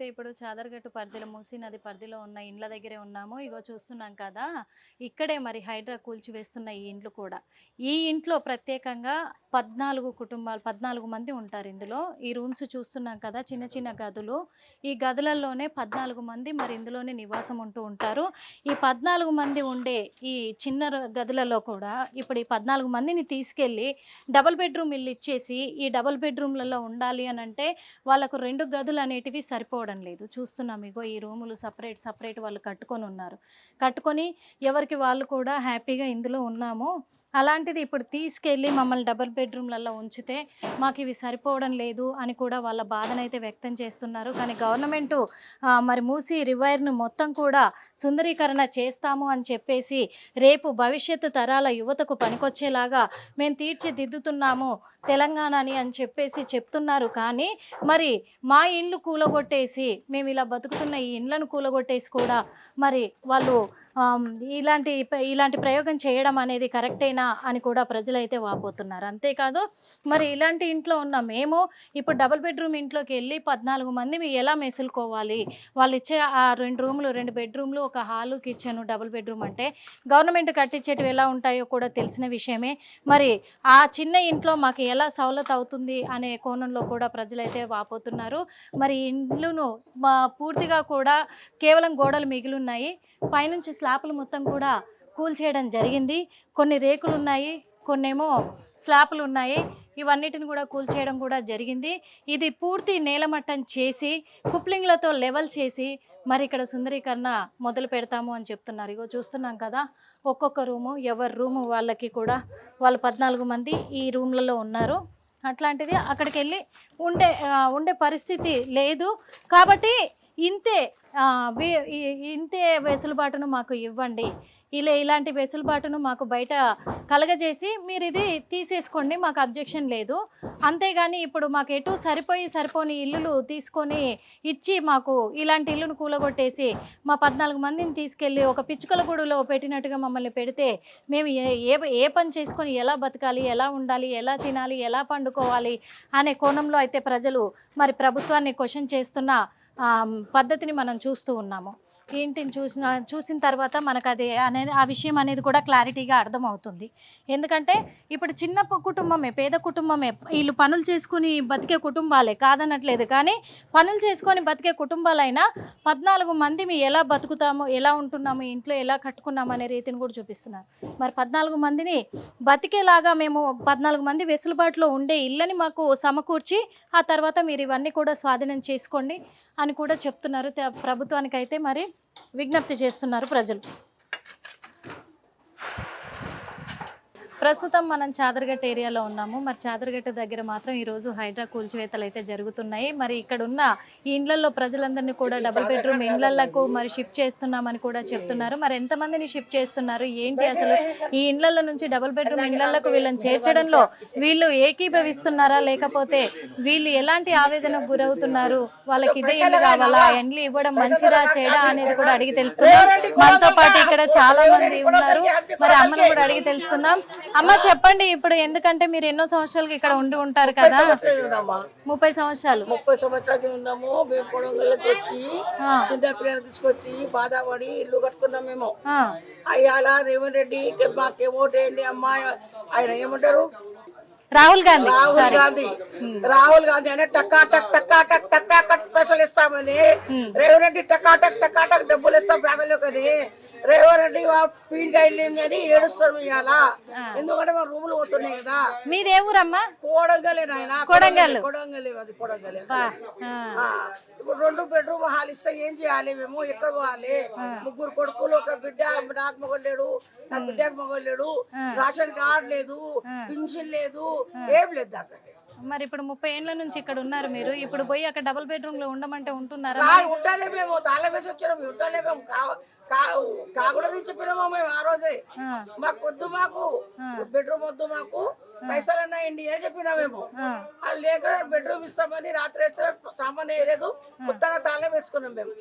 మనమైతే ఇప్పుడు చాదరగట్టు పరిధిలో మూసి నది పరిధిలో ఉన్న ఇండ్ల దగ్గరే ఉన్నాము. ఇగో చూస్తున్నాం కదా ఇక్కడే మరి హైడ్రా కూల్చివేస్తున్న ఈ ఇండ్లు కూడా. ఈ ఇంట్లో ప్రత్యేకంగా పద్నాలుగు కుటుంబాలు పద్నాలుగు మంది ఉంటారు ఇందులో. ఈ రూమ్స్ చూస్తున్నాం కదా చిన్న చిన్న గదులు. ఈ గదులలోనే పద్నాలుగు మంది మరి ఇందులోనే నివాసం ఉంటూ ఉంటారు. ఈ పద్నాలుగు మంది ఉండే ఈ చిన్న గదులలో కూడా ఇప్పుడు ఈ పద్నాలుగు మందిని తీసుకెళ్ళి డబల్ బెడ్రూమ్ ఇల్లు ఇచ్చేసి ఈ డబల్ బెడ్రూమ్లలో ఉండాలి అని అంటే వాళ్ళకు రెండు గదులు అనేటివి సరిపోవడం లేదు. చూస్తున్నాం ఇగో ఈ రూములు సపరేట్ సపరేట్ వాళ్ళు కట్టుకొని ఉన్నారు. కట్టుకొని ఎవరికి వాళ్ళు కూడా హ్యాపీగా ఇందులో ఉన్నాము. అలాంటిది ఇప్పుడు తీసుకెళ్ళి మమ్మల్ని డబుల్ బెడ్రూమ్లలో ఉంచితే మాకు ఇవి సరిపోవడం లేదు అని కూడా వాళ్ళ బాధనైతే వ్యక్తం చేస్తున్నారు. కానీ గవర్నమెంట్ మరి మూసి రివైర్ను మొత్తం కూడా సుందరీకరణ చేస్తాము అని చెప్పేసి రేపు భవిష్యత్తు తరాల యువతకు పనికొచ్చేలాగా మేము తీర్చిదిద్దుతున్నాము తెలంగాణని అని చెప్పేసి చెప్తున్నారు. కానీ మరి మా ఇండ్లు కూలగొట్టేసి మేము ఇలా బతుకుతున్న ఈ ఇండ్లను కూలగొట్టేసి కూడా మరి వాళ్ళు ఇలాంటి ఇలాంటి ప్రయోగం చేయడం అనేది కరెక్టేనా అని కూడా ప్రజలైతే వాపోతున్నారు. అంతేకాదు మరి ఇలాంటి ఇంట్లో ఉన్న మేము ఇప్పుడు డబుల్ బెడ్రూమ్ ఇంట్లోకి వెళ్ళి పద్నాలుగు మంది ఎలా మెసులుకోవాలి? వాళ్ళు ఇచ్చే ఆ రెండు రూములు రెండు బెడ్రూమ్లు ఒక హాలు కిచెన్ డబుల్ బెడ్రూమ్ అంటే గవర్నమెంట్ కట్టించేటివి ఎలా ఉంటాయో కూడా తెలిసిన విషయమే. మరి ఆ చిన్న ఇంట్లో మాకు ఎలా సవలత్ అవుతుంది అనే కోణంలో కూడా ప్రజలైతే వాపోతున్నారు. మరి ఇండ్లును మా పూర్తిగా కూడా కేవలం గోడలు మిగిలిన్నాయి పైనుంచి స్లాపులు మొత్తం కూడా కూల్ చేయడం జరిగింది. కొన్ని రేకులు ఉన్నాయి కొన్నేమో స్లాపులు ఉన్నాయి. ఇవన్నిటిని కూడా కూల్ చేయడం కూడా జరిగింది. ఇది పూర్తి నేలమట్టం చేసి కుప్లింగ్లతో లెవెల్ చేసి మరి ఇక్కడ సుందరీకరణ మొదలు పెడతాము అని చెప్తున్నారు. ఇగో చూస్తున్నాం కదా ఒక్కొక్క రూము ఎవరి రూము వాళ్ళకి కూడా వాళ్ళు పద్నాలుగు మంది ఈ రూమ్లలో ఉన్నారు. అట్లాంటిది అక్కడికి వెళ్ళి ఉండే ఉండే పరిస్థితి లేదు. కాబట్టి ఇంతే ఇంతే వెసులుబాటును మాకు ఇవ్వండి. ఇలా ఇలాంటి వెసులుబాటును మాకు బయట కలగజేసి మీరు ఇది తీసేసుకోండి మాకు అబ్జెక్షన్ లేదు. అంతేగాని ఇప్పుడు మాకు ఎటు సరిపోయి సరిపోని ఇల్లులు తీసుకొని ఇచ్చి మాకు ఇలాంటి ఇల్లును కూలగొట్టేసి మా పద్నాలుగు మందిని తీసుకెళ్ళి ఒక పిచ్చుకల గూడులో పెట్టినట్టుగా మమ్మల్ని పెడితే మేము ఏ ఏ ఏ పని చేసుకొని ఎలా బతకాలి ఎలా ఉండాలి ఎలా తినాలి ఎలా పండుకోవాలి అనే కోణంలో అయితే ప్రజలు మరి ప్రభుత్వాన్ని క్వశ్చన్ చేస్తున్న పద్ధతిని మనం చూస్తూ ఉన్నాము. ఏంటిని చూసిన చూసిన తర్వాత మనకు అది అనేది ఆ విషయం అనేది కూడా క్లారిటీగా అర్థమవుతుంది. ఎందుకంటే ఇప్పుడు చిన్న కుటుంబమే పేద కుటుంబమే వీళ్ళు పనులు చేసుకుని బతికే కుటుంబాలే కాదనట్లేదు. కానీ పనులు చేసుకొని బతికే కుటుంబాలైనా పద్నాలుగు మంది మీ ఎలా బతుకుతాము ఎలా ఉంటున్నాము ఇంట్లో ఎలా కట్టుకున్నాము అనే రీతిని కూడా చూపిస్తున్నారు. మరి పద్నాలుగు మందిని బతికేలాగా మేము పద్నాలుగు మంది వెసులుబాటులో ఉండే ఇళ్ళని మాకు సమకూర్చి ఆ తర్వాత మీరు ఇవన్నీ కూడా స్వాధీనం చేసుకోండి అని కూడా చెప్తున్నారు. ప్రభుత్వానికైతే మరి విజ్ఞప్తి చేస్తున్నారు ప్రజలు. ప్రస్తుతం మనం చాదరగట్ట ఏరియాలో ఉన్నాము. మరి చాదరగట్ట దగ్గర మాత్రం ఈరోజు హైడ్రా కూల్చివేతలు అయితే జరుగుతున్నాయి. మరి ఇక్కడ ఉన్న ఈ ఇండ్లలో ప్రజలందరినీ కూడా డబుల్ బెడ్రూమ్ ఇండ్లకు మరి షిఫ్ట్ చేస్తున్నామని కూడా చెప్తున్నారు. మరి ఎంతమందిని షిఫ్ట్ చేస్తున్నారు? ఏంటి అసలు ఈ ఇండ్లలో నుంచి డబుల్ బెడ్రూమ్ ఇండ్లకు వీళ్ళని చేర్చడంలో వీళ్ళు ఏకీభవిస్తున్నారా? లేకపోతే వీళ్ళు ఎలాంటి ఆవేదనకు గురవుతున్నారు? వాళ్ళకి ఇదే ఇల్లు కావాలా? ఆ ఇండ్లు ఇవ్వడం మంచిదా చెడా అనేది కూడా అడిగి తెలుసుకుందాం. మనతో పాటు ఇక్కడ చాలా మంది ఉన్నారు. మరి అమ్మని కూడా అడిగి తెలుసుకుందాం. అమ్మ చెప్పండి ఇప్పుడు ఎందుకంటే మీరు ఎన్నో సంవత్సరాలకి ఇక్కడ ఉండి ఉంటారు కదా? ముప్పై సంవత్సరాలు. ముప్పై సంవత్సరాలు ఉన్నాము మేము వచ్చి చిన్న పిల్లలు తీసుకొచ్చి బాధపడి ఇల్లు కట్టుకున్నాం మేము. అయ్యాల రేవంత్ రెడ్డి మాకేం ఓటేయండి అమ్మాయి ఆయన ఏమంటారు? రాహుల్ గాంధీ రాహుల్ గాంధీ. రాహుల్ గాంధీ అనే టక్కా టక్ టక్కా టక్ టక్కా పైసలు ఇస్తామని రేవంత్ రెడ్డి టక్కా టక్ టక్కా టక్ డబ్బులు ఇస్తాం పేదలకు అని రేవారెడ్డి పీన్గా వెళ్ళింది అని ఏడుస్తారు ఇవాళ. ఎందుకంటే మా రూములు పోతున్నాయి కదా. మీది ఊరమ్మా? కోడంగలే నాయన. కొడంగల్. కొడంగలే అది కొడంగలే. ఇప్పుడు రెండు బెడ్రూమ్ హాల్ ఇస్తే ఏం చేయాలి మేము? ఎక్కడ పోవాలి? ముగ్గురు కొడుకులు ఒక బిడ్డ నాకు మొగలేడు నా బిడ్డకు మొగలేడు రేషన్ కార్డు లేదు పింఛన్ లేదు ఏం లేదు దాకా. మరి ఇప్పుడు ముప్పై ఏండ్ల నుంచి ఇక్కడ ఉన్నారు మీరు. ఇప్పుడు పోయి అక్కడ డబుల్ బెడ్రూమ్లో ఉండమంటే ఉంటున్నారా కా ఉంటాలే మేము. తాళం వేసి వచ్చినాం ఉంటాలే మేము. కా- కా- కాకూడదని చెప్పినాము మేము ఆ రోజే. మాకు వద్దు మాకు. బెడ్రూమ్ వద్దు మాకు. పైసలు అన్నాయండి అని చెప్పినా మేము. అది లేక బెడ్రూమ్ ఇస్తామని రాత్రి వేస్తే సామాన్ వేయలేదు కొత్తగా తాళం వేసుకున్నాం మేము.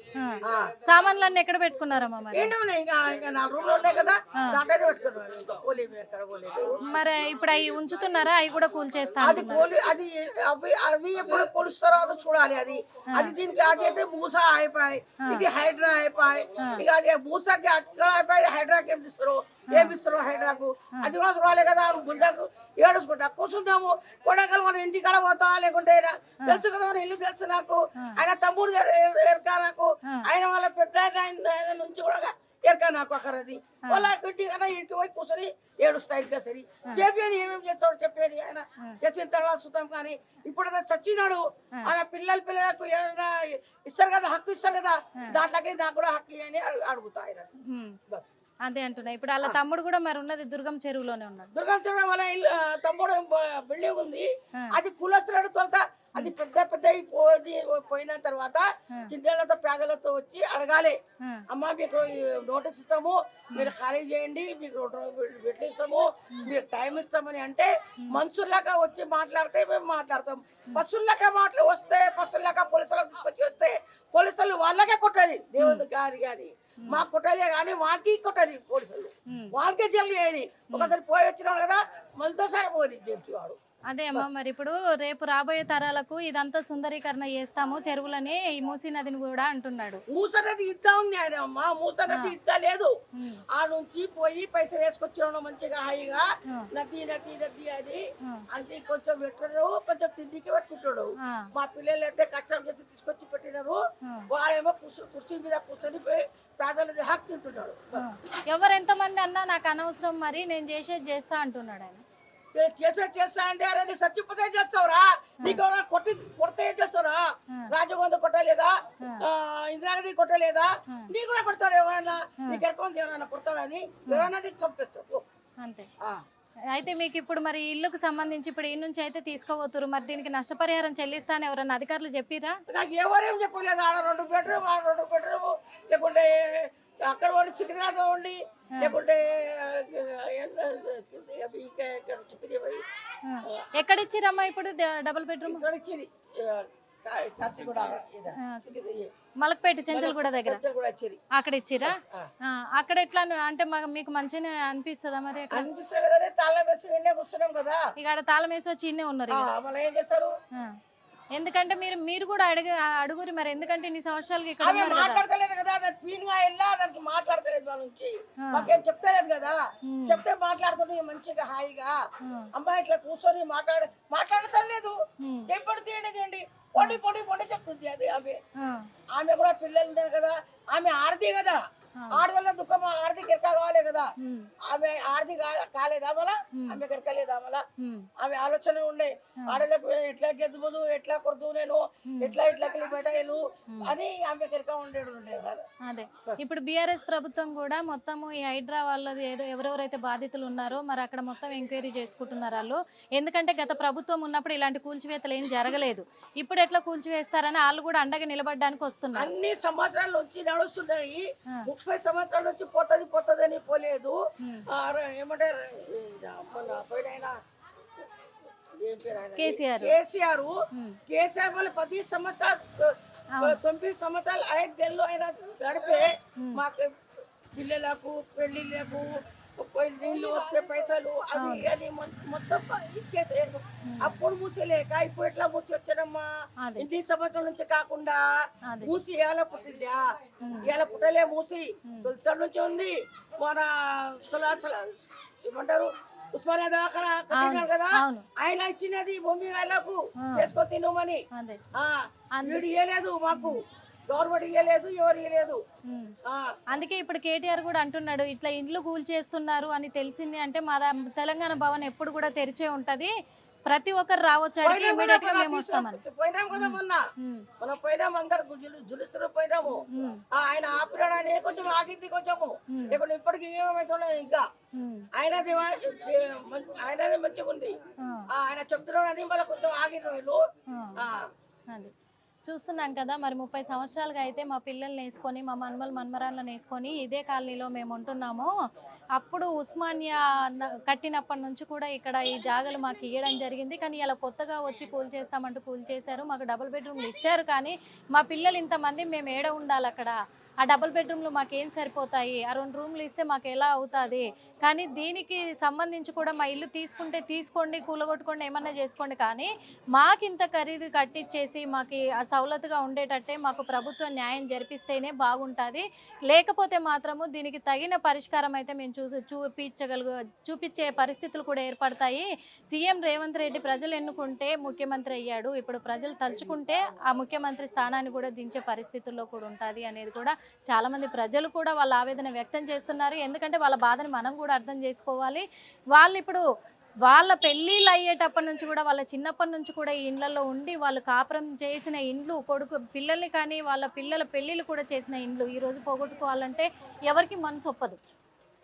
సామాన్లన్నీ ఎక్కడ పెట్టుకున్నారమ్మా మరి? ఏంటి ఇంకా ఇంకా నాలుగు రూమ్లు ఉన్నాయి కదా దాంట్లోనే పెట్టుకున్నాం. ఇంకా పోలేము ఎక్కడ పోలేదు. మరి ఇప్పుడు అవి ఉంచుతున్నారా? అవి కూడా కూల్ అది కోలి అది అవి అవి ఎప్పుడు కొలుస్తారో అది చూడాలి అది. అది దీనికి అది అయితే మూసా అయిపోయి ఇది హైడ్రా అయిపోయి ఇక అది మూసాకి అక్కడ అయిపోయి హైడ్రాకి ఏం ఇస్తారు ఏం ఇస్తారు హైడ్రాకు అది కూడా చూడాలి కదా ముందకు ఏడుచుకుంటా కూర్చుందాము. కొడగలు మన ఇంటికాడ పోతా లేకుంటే తెలుసు కదా మన ఇల్లు తెలుసు నాకు. ఆయన తమ్ముడు ఎరకా నాకు. ఆయన వాళ్ళ పెద్ద ఆయన నుంచి కూడా ఎరకా నాకు అక్కరది. వాళ్ళ ఇంటి కదా ఇంటికి పోయి కూర్చొని ఏడుస్తాయి ఇంకా సరి. చెప్పేది ఏమేమి చేస్తాడు చెప్పేది ఆయన. చేసిన తర్వాత సుతం కానీ ఇప్పుడు చచ్చినాడు. ఆయన పిల్లల పిల్లలకు ఏదైనా ఇస్తారు కదా హక్కు ఇస్తారు కదా దాంట్లోకి నాకు కూడా హక్కు అని అడుగు- అడుగుతా ఆయన. బస్. అదే అంటున్నా. ఇప్పుడు అలా తమ్ముడు కూడా మరి ఉన్నది దుర్గం చెరువులోనే ఉన్నాడు. దుర్గం చూడడం వల్ల ఇల్లు తమ్ముడు బిల్డింగ్ ఉంది. అది కులస్తున్నాడు తొలత అది పెద్ద పెద్ద పోయి పోయిన తర్వాత చిన్నలతో పేదలతో వచ్చి అడగాలి. అమ్మ మీకు నోటీస్ ఇస్తాము. మీరు ఖాళీ చేయండి. మీకు ఇస్తాము. మీకు టైం ఇస్తామని అంటే మనుషుల్లాగా వచ్చి మాట్లాడితే మేము మాట్లాడతాం. పశువుల్లాగా మాటలు వస్తే పశువుల్లాగా పోలీసులకు తీసుకొచ్చి వస్తే పోలీసులు వాళ్ళకే కొట్టాలి దేవుడు గారి గాని మా కొట్టాలి కానీ వానికి కొట్టాలి పోలీసులు. వాళ్ళకే జైలు చేయని ఒకసారి పోయి వచ్చినాడు కదా మళ్ళీతోసారి పోయి జైలుకి వాడు అదే అమ్మా మరి ఇప్పుడు రేపు రాబోయే తరాలకు ఇదంతా సుందరీకరణ చేస్తాము చెరువులని ఈ మూసీ నదిని కూడా అంటున్నాడు మూసనది ఇద్దా ఉంది ఆయన అమ్మ మూసనది ఇద్దా లేదు. ఆ నుంచి పోయి పైసలు వేసుకొచ్చినాడు మంచిగా హాయిగా. నది నది నది అని. అంటే కొంచెం పెట్టాడు కొంచెం తిండికి పెట్టుకుంటాడు. మా పిల్లలు అయితే కష్టం చేసి తీసుకొచ్చి పెట్టినారు. వాడేమో కుర్చీ కుర్చీ మీద కూర్చొని పోయి పేదలది హక్కు తింటున్నాడు. ఎవరు ఎంతమంది అన్నా నాకు అనవసరం మరి నేను చేసేది చేస్తా అంటున్నాడు ఆయన చేసే చేస్తా అంటే అరే నీ సత్యపతే చేస్తావురా? నీకు ఎవరైనా కొట్టి కొడితే ఏం చేస్తావురా? రాజగోంద కొట్టలేదా? ఇందిరాగాంధీ కొట్టలేదా? నీ కూడా కొడతాడు ఎవరైనా? నీకు ఎక్కడ ఎవరైనా కొడతాడని ఎవరైనా నీకు చంపేస్తాడు. అంతే. అయితే మీకు ఇప్పుడు మరి ఇల్లుకు సంబంధించి ఇప్పుడు ఈ నుంచి అయితే తీసుకోబోతున్నారు మరి దీనికి నష్టపరిహారం చెల్లిస్తా అని ఎవరన్నా అధికారులు చెప్పిరా? నాకు ఎవరేం చెప్పలేదు. ఆడ రెండు బెడ్రూమ్ ఆడ రెండు బెడ్రూమ్ లేకుంటే అక్కడ ఉండి సికింద్రాబాద్ ఉండి లేకుంటే ఎక్కడ ఇచ్చిరమ్మా ఇప్పుడు డబుల్ బెడ్రూమ్? ఇక్కడ ఇచ్చింది మలక్పేట దగ్గర? ఖర్చులు కూడా ఇచ్చింది అక్కడ ఇచ్చిరా అక్కడ ఎట్లా అంటే మాకు మంచిగానే అనిపిస్తుందా మరి అక్కడ? అనిపిస్తుంది కదా తాళం వేసి కూర్చున్నాం కదా. ఇక తాళం వేసి వచ్చి ఇన్నే ఉన్నారు. మళ్ళీ ఏం చేస్తారు. ఎందుకంటే మీరు మీరు కూడా అడుగు అడుగురి మరి ఎందుకంటే ఇన్ని సంవత్సరాలకి ఇక్కడ ఆమె ఉన్నారు కదా మాట్లాడతలేదు కదా దాని క్వీన్గా వెళ్ళా దానికి మాట్లాడతలేదు వాళ్ళ నుంచి ఆ. మాకేం చెప్తలేదు కదా ఉమ్. చెప్తే మాట్లాడుతుంది మంచిగా హాయిగా ఆ. అమ్మాయి ఇట్లా కూర్చొని మాట్లాడ మాట్లాడతలేదు ఉమ్. ఏం పడితే ఏంటి పొడి పొడి పొడి చెప్తుంది అది ఆమె ఆ. ఆమె కూడా పిల్లలు ఉన్నారు కదా ఆమె ఆడది కదా ఆడదల్ల దుఃఖం ఆడది కావాలి. ఆమె ఆడది కాలేదా మళ్ళా? ఆమె గిరకలేదా మళ్ళా? ఉమ్. ఆమె ఆలోచన ఉండే. ఆడలకు ఎట్లా గెద్దుబోదు ఎట్లా కొడుతూ నేను? ఎట్లా ఇట్లా బయటలు అని ఆమె గిరక ఉండేడు అదే. ఇప్పుడు బీఆర్ఎస్ ప్రభుత్వం కూడా మొత్తము ఈ హైడ్రా వాళ్ళది ఏదో ఎవరెవరైతే బాధితులు ఉన్నారో మరి అక్కడ మొత్తం ఎంక్వైరీ చేసుకుంటున్నారు వాళ్ళు. ఎందుకంటే గత ప్రభుత్వం ఉన్నప్పుడు ఇలాంటి కూల్చివేతలు ఏం జరగలేదు. ఇప్పుడు ఎట్లా కూల్చివేస్తారని వాళ్ళు కూడా అండగా నిలబడడానికి వస్తున్నారు. అన్ని సంవత్సరాల నుంచి నడుస్తున్నాయి. ముప్పై సంవత్సరాల నుంచి పోతుంది పోతుంది అని పోలేదు. ఉమ్. ఆ, ర- ఏమంటారు ఈ మన పోయిన ఆయన ఏం పేరు ఆయన? కేసీఆర్. కేసీఆర్ ఉమ్. కేసీఆర్ మళ్ళీ పది సంవత్సరాలు తొమ్మిది సంవత్సరాలు ఐదు నెలలు ఆయన గడిపే మాకు పిల్లలకు పెళ్ళిళ్ళకు పోయి నీళ్ళు వస్తే పైసలు అవి అది మొ- మొత్తం ఇచ్చేసారు అప్పుడు మూసలేక ఇప్పుడు ఎట్లా మూసి వచ్చాడమ్మా అదే. ఇన్ని సంవత్సరాల నుంచి కాకుండా. మూసి ఎలా పుట్టిందా ఎలా పుట్టలే మూసి తొలితల నుంచి ఉంది మన సలా సలా ఏమంటారు ఉస్మానియా దవాఖానా కట్టినాడు కదా. ఆయన ఇచ్చినది భూమి వాళ్ళకు చేసుకో తినమని వీడు ఇయ్యలేదు మాకు గవర్నమెంట్ ఇవ్వలేదు ఎవరు ఇవ్వలేదు అందుకే ఇప్పుడు కేటీఆర్ కూడా అంటున్నాడు ఇట్లా ఇండ్లు కూల్చేస్తున్నారు అని తెలిసింది అంటే మా తెలంగాణ భవన్ ఎప్పుడు కూడా తెరిచే ఉంటది. ప్రతి ఒక్కరు రావచ్చు అడిగి పోయినాం కదా ఇమీడియట్గా మొన్న మేము వస్తామని. తీసుకు- పోయినాం కదా మొన్న. ఉమ్, మనం పోయినాం అందరు జులుస్తున్న పోయినాము. ఆయన ఆపినాడని కొంచెం ఆగింది కొంచెము. లేకుంటే ఇప్పటికి ఏమవుతుండే ఇంకా. ఆయనది ఆయనది మంచిగా ఉంది ఆయన చెప్తున్నాడని మళ్ళీ కొంచెం ఆగిన వీళ్ళు. చూస్తున్నాం కదా మరి ముప్పై సంవత్సరాలుగా అయితే మా పిల్లల్ని వేసుకొని మా మన్మల్ మన్మరాలను వేసుకొని ఇదే కాలనీలో మేము ఉంటున్నాము. అప్పుడు ఉస్మానియా కట్టినప్పటి నుంచి కూడా ఇక్కడ ఈ జాగలు మాకు ఇవ్వడం జరిగింది. కానీ ఇలా కొత్తగా వచ్చి కూల్ చేస్తామంటూ కూల్ చేశారు. మాకు డబుల్ బెడ్రూమ్లు ఇచ్చారు. కానీ మా పిల్లలు ఇంతమంది మేము ఏడ ఉండాలి అక్కడ? ఆ డబుల్ బెడ్రూమ్లు మాకేం సరిపోతాయి? ఆ రెండు రూమ్లు ఇస్తే మాకు ఎలా అవుతుంది? కానీ దీనికి సంబంధించి కూడా మా ఇల్లు తీసుకుంటే తీసుకోండి కూలగొట్టుకోండి ఏమన్నా చేసుకోండి. కానీ మాకు ఇంత ఖరీదు కట్టించేసి మాకు ఆ సౌలతుగా ఉండేటట్టే మాకు ప్రభుత్వం న్యాయం జరిపిస్తేనే బాగుంటుంది. లేకపోతే మాత్రము దీనికి తగిన పరిష్కారం అయితే మేము చూసి చూపించగలుగు చూపించే పరిస్థితులు కూడా ఏర్పడతాయి. సీఎం రేవంత్ రెడ్డి ప్రజలు ఎన్నుకుంటే ముఖ్యమంత్రి అయ్యాడు. ఇప్పుడు ప్రజలు తలుచుకుంటే ఆ ముఖ్యమంత్రి స్థానాన్ని కూడా దించే పరిస్థితుల్లో కూడా ఉంటుంది అనేది కూడా చాలామంది ప్రజలు కూడా వాళ్ళ ఆవేదన వ్యక్తం చేస్తున్నారు. ఎందుకంటే వాళ్ళ బాధని మనం కూడా అర్థం చేసుకోవాలి. వాళ్ళు ఇప్పుడు వాళ్ళ పెళ్ళిళ్ళు అయ్యేటప్పటి నుంచి కూడా వాళ్ళ చిన్నప్పటి నుంచి కూడా ఈ ఇండ్లలో ఉండి వాళ్ళు కాపురం చేసిన ఇండ్లు కొడుకు పిల్లల్ని కానీ వాళ్ళ పిల్లల పెళ్ళిళ్ళు కూడా చేసిన ఇండ్లు ఈరోజు పోగొట్టుకోవాలంటే ఎవరికి మనసు ఒప్పదు.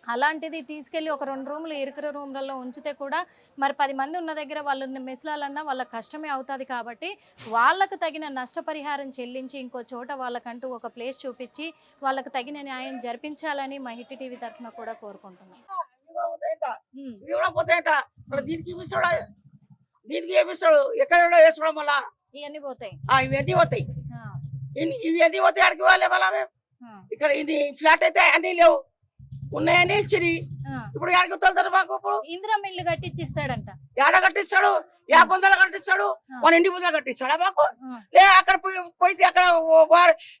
అలాంటిది తీసుకెళ్ళి ఒక రెండు రూములు ఇరుకుల రూమ్లలో ఉంచితే కూడా మరి పది మంది ఉన్న దగ్గర వాళ్ళు మెసలాలన్నా వాళ్ళకి కష్టమే అవుతుంది కాబట్టి వాళ్ళకు తగిన నష్టపరిహారం చెల్లించి ఇంకో చోట వాళ్ళకంటూ ఒక ప్లేస్ చూపించి వాళ్ళకు తగిన న్యాయం జరిపించాలని మా హిట్ టీవీ తరఫున కూడా కోరుకుంటున్నాం. దీనికి దీనికి ఏమిస్తాడు ఎక్కడ వేసుకోవడం మళ్ళా ఇవన్నీ పోతాయి. ఇవన్నీ పోతాయి. ఇవన్నీ పోతాయి అడిగి వాళ్ళే మళ్ళా మేము? ఆ, ఇక్కడ ఇన్ని ఫ్లాట్ అయితే అన్ని లేవు. ఉన్నాయని ఆ. ఇప్పుడు ఎక్కడికి తోలుతారు మాకు ఇప్పుడు? ఇందిరా మిల్లు కట్టించి ఇస్తాడంట ఏడ కట్టిస్తాడు యాభై వందలు కట్టిస్తాడు. మన ఇంటి ముందర కట్టిస్తాడా మాకు. లే అక్కడ పోయి పోయితే అక్కడ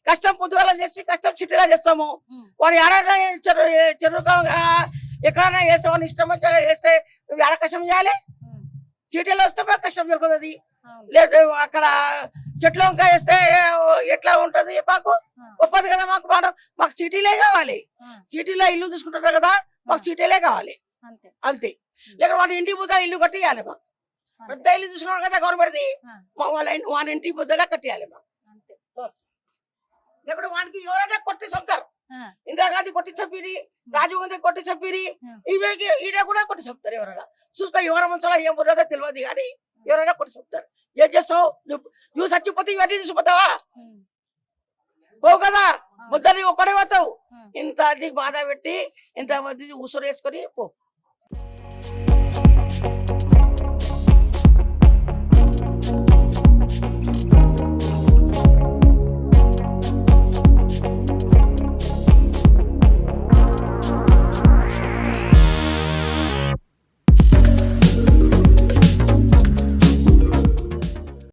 కష్టం పొద్దుగాల చేసి కష్టం చిట్టిలా చేస్తాము. వాడు ఎడైనా చెరు చెరువుగా ఎక్కడైనా వేస్తామని ఇష్టం వచ్చినగా వేస్తే నువ్వు ఎడ కష్టం చేయాలి? సిటీలో వస్తే మాకు కష్టం జరుగుతుంది అవును. లేదు అక్కడ చెట్లు వంకాయ వేస్తే ఎట్లా ఉంటది మాకు. ఒప్పదు కదా మాకు మనం. మాకు సిటీలే కావాలి. సిటీలో ఇల్లు తీసుకుంటారు కదా మాకు సిటీలే కావాలి. అంతే. లేక వాళ్ళ ఇంటి ముద్ద ఇల్లు కట్టియాలి మాకు. పెద్ద ఇల్లు తీసుకున్నాడు కదా గవర్నమెంట్ది. వాళ్ళ ఇంటి- వాళ్ళ ఇంటి ముద్దలా కట్టియాలి మాకు. లేకుంటే వానికి ఎవరైనా కొట్టి చంపుతారు. ఇందిరాగాంధీ కొట్టి చంపిరి రాజీవ్ గాంధీ కొట్టి చంపిరి. ఇవే ఈడ కూడా కొట్టి చంపుతారు ఎవరైనా. చూసుకో ఎవరి మనసులో ఏం ఉన్నదో తెలియదు కానీ ఎవరైనా కొట్టి చంపుతారు. ఏం చేస్తావు? నువ్వు నువ్వు చచ్చిపోతే ఇవన్నీ తీసుకుపోతావా? ఉమ్, పోవు కదా? ముద్దని ఒక్కడే పోతావు. ఇంత నీకు బాధ పెట్టి ఇంత మంది ఉసురు వేసుకొని పో.